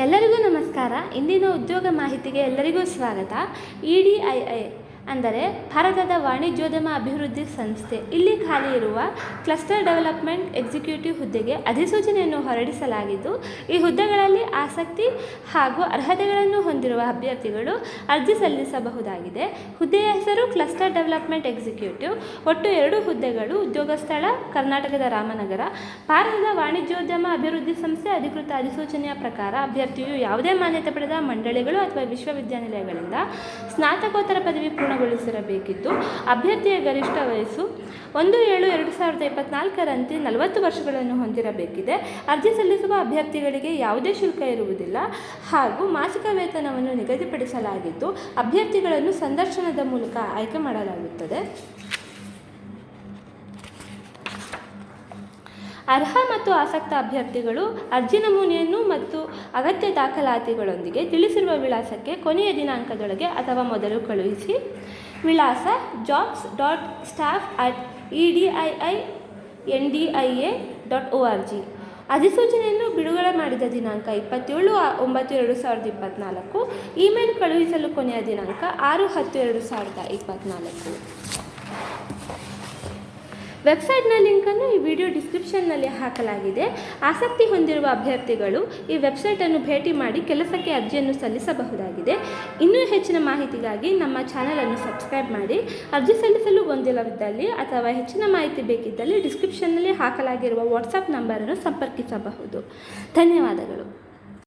ಎಲ್ಲರಿಗೂ ನಮಸ್ಕಾರ. ಇಂದಿನ ಉದ್ಯೋಗ ಮಾಹಿತಿಗೆ ಎಲ್ಲರಿಗೂ ಸ್ವಾಗತ. ಇ ಡಿ ಐ ಐ ಅಂದರೆ ಭಾರತದ ವಾಣಿಜ್ಯೋದ್ಯಮ ಅಭಿವೃದ್ಧಿ ಸಂಸ್ಥೆ. ಇಲ್ಲಿ ಖಾಲಿ ಇರುವ ಕ್ಲಸ್ಟರ್ ಡೆವಲಪ್ಮೆಂಟ್ ಎಕ್ಸಿಕ್ಯೂಟಿವ್ ಹುದ್ದೆಗೆ ಅಧಿಸೂಚನೆಯನ್ನು ಹೊರಡಿಸಲಾಗಿದ್ದು, ಈ ಹುದ್ದೆಗಳಲ್ಲಿ ಆಸಕ್ತಿ ಹಾಗೂ ಅರ್ಹತೆಗಳನ್ನು ಹೊಂದಿರುವ ಅಭ್ಯರ್ಥಿಗಳು ಅರ್ಜಿ ಸಲ್ಲಿಸಬಹುದಾಗಿದೆ. ಹುದ್ದೆಯ ಹೆಸರು ಕ್ಲಸ್ಟರ್ ಡೆವಲಪ್ಮೆಂಟ್ ಎಕ್ಸಿಕ್ಯೂಟಿವ್. ಒಟ್ಟು ಎರಡು ಹುದ್ದೆಗಳು ಉದ್ಯೋಗ ಸ್ಥಳ ಕರ್ನಾಟಕದ ರಾಮನಗರ. ಭಾರತದ ವಾಣಿಜ್ಯೋದ್ಯಮ ಅಭಿವೃದ್ಧಿ ಸಂಸ್ಥೆ ಅಧಿಕೃತ ಅಧಿಸೂಚನೆಯ ಪ್ರಕಾರ ಅಭ್ಯರ್ಥಿಯು ಯಾವುದೇ ಮಾನ್ಯತೆ ಪಡೆದ ಮಂಡಳಿಗಳು ಅಥವಾ ವಿಶ್ವವಿದ್ಯಾನಿಲಯಗಳಿಂದ ಸ್ನಾತಕೋತ್ತರ ಪದವಿ ಪೂರ್ಣಗೊಳಿಸಿರಬೇಕಿದ್ದು ಅಭ್ಯರ್ಥಿಯ ಗರಿಷ್ಠ ವಯಸ್ಸು ಒಂದು ಏಳು ಎರಡು ಸಾವಿರದ ಇಪ್ಪತ್ನಾಲ್ಕರಂತೆ ನಲವತ್ತು ವರ್ಷಗಳನ್ನು ಹೊಂದಿರಬೇಕಿದೆ. ಅರ್ಜಿ ಸಲ್ಲಿಸುವ ಅಭ್ಯರ್ಥಿಗಳಿಗೆ ಯಾವುದೇ ಶುಲ್ಕ ಇರುವುದಿಲ್ಲ. ಹಾಗೂ ಮಾಸಿಕ ವೇತನವನ್ನು ನಿಗದಿಪಡಿಸಲಾಗಿದ್ದು, ಅಭ್ಯರ್ಥಿಗಳನ್ನು ಸಂದರ್ಶನದ ಮೂಲಕ ಆಯ್ಕೆ ಮಾಡಲಾಗುತ್ತದೆ. ಅರ್ಹ ಮತ್ತು ಆಸಕ್ತ ಅಭ್ಯರ್ಥಿಗಳು ಅರ್ಜಿ ನಮೂನೆಯನ್ನು ಮತ್ತು ಅಗತ್ಯ ದಾಖಲಾತಿಗಳೊಂದಿಗೆ ತಿಳಿಸಿರುವ ವಿಳಾಸಕ್ಕೆ ಕೊನೆಯ ದಿನಾಂಕದೊಳಗೆ ಅಥವಾ ಮೊದಲು ಕಳುಹಿಸಿ. ವಿಳಾಸ jobs dot staff at E D I I N D I A dot O R G ಅಧಿಸೂಚನೆಯನ್ನು ಬಿಡುಗಡೆ ಮಾಡಿದ ದಿನಾಂಕ ಇಪ್ಪತ್ತೇಳು ಒಂಬತ್ತು ಎರಡು ಸಾವಿರದ ಇಪ್ಪತ್ತ್ನಾಲ್ಕು ಇಮೇಲ್ ಕಳುಹಿಸಲು ಕೊನೆಯ ದಿನಾಂಕ ಆರು ಹತ್ತು ಎರಡು ಸಾವಿರದ ಇಪ್ಪತ್ತ್ನಾಲ್ಕು ವೆಬ್ಸೈಟ್ನ ಲಿಂಕನ್ನು ಈ ವಿಡಿಯೋ ಡಿಸ್ಕ್ರಿಪ್ಷನ್ನಲ್ಲಿ ಹಾಕಲಾಗಿದೆ. ಆಸಕ್ತಿ ಹೊಂದಿರುವ ಅಭ್ಯರ್ಥಿಗಳು ಈ ವೆಬ್ಸೈಟನ್ನು ಭೇಟಿ ಮಾಡಿ ಕೆಲಸಕ್ಕೆ ಅರ್ಜಿಯನ್ನು ಸಲ್ಲಿಸಬಹುದಾಗಿದೆ. ಇನ್ನೂ ಹೆಚ್ಚಿನ ಮಾಹಿತಿಗಾಗಿ ನಮ್ಮ ಚಾನಲನ್ನು ಸಬ್ಸ್ಕ್ರೈಬ್ ಮಾಡಿ. ಅರ್ಜಿ ಸಲ್ಲಿಸಲು ಗೊಂದಲವಿದ್ದಲ್ಲಿ ಅಥವಾ ಹೆಚ್ಚಿನ ಮಾಹಿತಿ ಬೇಕಿದ್ದಲ್ಲಿ ಡಿಸ್ಕ್ರಿಪ್ಷನ್ನಲ್ಲಿ ಹಾಕಲಾಗಿರುವ ವಾಟ್ಸಪ್ ನಂಬರನ್ನು ಸಂಪರ್ಕಿಸಬಹುದು. ಧನ್ಯವಾದಗಳು.